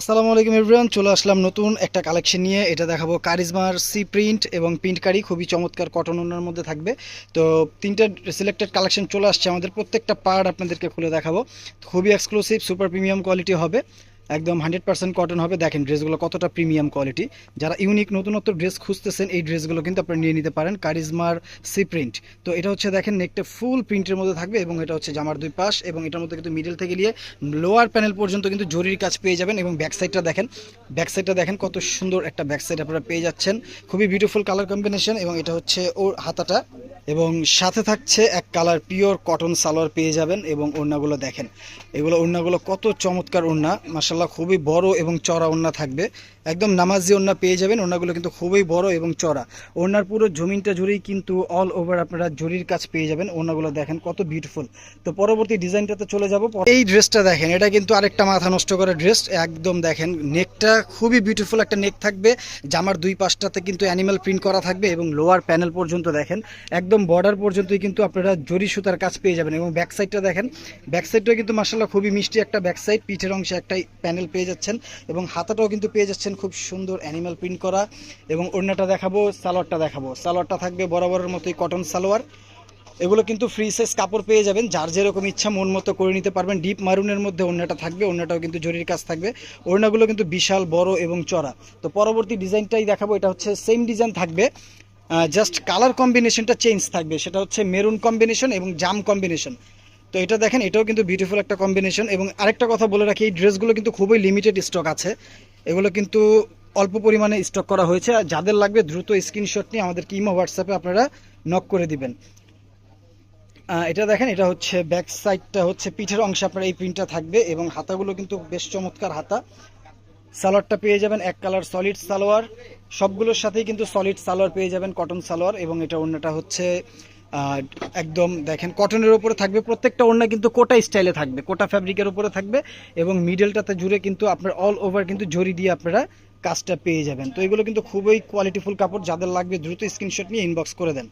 আসসালামু আলাইকুম এভরিওয়ান চলে আসলাম নতুন একটা কালেকশন নিয়ে। এটা দেখাবো কারিজমার সি প্রিন্ট এবং প্রিন্ট কারি, খুবই চমৎকার কটন ওনার মধ্যে থাকবে। তো তিনটা সিলেক্টেড কালেকশন চলে আসছে আমাদের। প্রত্যেকটা পার্ট আপনাদেরকে খুলে দেখাবো। খুবই এক্সক্লুসিভ সুপার প্রিমিয়াম কোয়ালিটি হবে। একদম হান্ড্রেড পার্সেন্ট কটন হবে। দেখেন ড্রেসগুলো কতটা প্রিমিয়াম কোয়ালিটি যারা ইউনিক নতুনত্ব ড্রেস খুঁজতেছেন, এই ড্রেসগুলো কিন্তু আপনারা নিয়ে নিতে পারেন কারিজমার সি প্রিন্ট তো এটা হচ্ছে দেখেন নেকটা ফুল প্রিন্টের মধ্যে থাকবে এবং এটা হচ্ছে জামার দুই পাশ এবং এটার মধ্যে কিন্তু মিডল থেকে নিয়ে লোয়ার প্যানেল পর্যন্ত কিন্তু জরির কাজ পেয়ে যাবেন এবং ব্যাক সাইডটা দেখেন ব্যাক সাইডটা দেখেন কত সুন্দর একটা ব্যাক সাইড আপনারা পেয়ে যাচ্ছেন। খুবই বিউটিফুল কালার কম্বিনেশন এবং এটা হচ্ছে ওর হাতাটা এবং সাথে থাকছে এক কালার পিওর কটন সালোয়ার পেয়ে যাবেন এবং ওড়নাগুলো দেখেন। এগুলো ওড়নাগুলো কত চমৎকার ওড়না। মাসাল্লাহ খুবই বড় এবং চড়া ওড়না থাকবে। একদম নামাজি ওড়না পেয়ে যাবেন। ওড়নাগুলো কিন্তু খুবই বড় এবং চড়া। ওড়নার পুরো জমিনটা জুড়েই কিন্তু অল ওভার আপনারা জরির কাজ পেয়ে যাবেন। ওড়নাগুলো দেখেন কত বিউটিফুল তো পরবর্তী ডিজাইনটাতে চলে যাব। এই ড্রেসটা দেখেন, এটা কিন্তু আরেকটা মাথা নষ্ট করা ড্রেস একদম দেখেন নেকটা খুবই বিউটিফুল একটা নেক থাকবে। জামার দুই পাশটাতে কিন্তু অ্যানিমাল প্রিন্ট করা থাকবে এবং লোয়ার প্যানেল পর্যন্ত দেখেন। একদম বর্ডার পর্যন্তই কিন্তু আপনারা জরি সুতার কাজ পেয়ে যাবেন এবং ব্যাক সাইডটা দেখেন। ব্যাক সাইডটা কিন্তু মাসাল্লাহ খুবই মিষ্টি একটা ব্যাক সাইড পিঠের অংশে একটা প্যানেল পেয়ে যাচ্ছেন এবং হাতাটাও কিন্তু পেয়ে যাচ্ছেন খুব সুন্দর অ্যানিমাল প্রিন্ট করা এবং ওড়নাটা দেখাবো, সালোয়ারটা দেখাবো। সালোয়ারটা থাকবে বরাবরের মতোই কটন সালোয়ার। এগুলো কিন্তু ফ্রি সাইজ কাপড় পেয়ে যাবেন, যার যেরকম ইচ্ছা মন মতো করে নিতে পারবেন। ডিপ মারুনের মধ্যে ওড়নাটা থাকবে, ওড়নাটাও কিন্তু জরির কাজ থাকবে। ওড়নাগুলো কিন্তু বিশাল, বড় এবং চড়া। তো পরবর্তী ডিজাইনটাই দেখাবো, এটা হচ্ছে সেম ডিজাইন থাকবে। জাস্ট কালার কম্বিনেশনটা চেঞ্জ থাকবে। সেটা হচ্ছে মেরুন কম্বিনেশন এবং জাম কম্বিনেশন তো এটা দেখেন, এটাও কিন্তু বিউটিফুল একটা কম্বিনেশন এবং আরেকটা কথা বলে রাখি, এই ড্রেসগুলো কিন্তু খুবই লিমিটেড স্টক আছে। এগুলো কিন্তু অল্প পরিমাণে স্টক করা হয়েছে। যাদের লাগবে দ্রুত স্ক্রিনশট নিয়ে আমাদের কিমো হোয়াটসঅ্যাপে আপনারা নক করে দিবেন। এটা দেখেন, এটা হচ্ছে ব্যাক সাইডটা হচ্ছে পিঠের অংশে আপনার এই প্রিন্টটা থাকবে এবং হাতাগুলো কিন্তু বেশ চমৎকার হাতা। সালোয়ারটা পেয়ে যাবেন এক কালার সলিড সালোয়ার। সবগুলোর সাথেই কিন্তু সলিড সালোয়ার পেয়ে যাবেন কটন সালোয়ার এবং এটা অন্যটা হচ্ছে একদম দেখেন কটনের ওপরে থাকবে প্রত্যেকটা ওড়না কিন্তু কোটা স্টাইলে থাকবে, কোটা ফ্যাব্রিকের ওপরে থাকবে এবং মিডলটাতে জুড়ে কিন্তু আপনার অল ওভার কিন্তু জড়ি দিয়ে আপনারা কাজটা পেয়ে যাবেন। তো এগুলো কিন্তু খুবই কোয়ালিটিফুল কাপড়, যাদের লাগবে দ্রুত স্ক্রিনশট নিয়ে ইনবক্স করে দেন।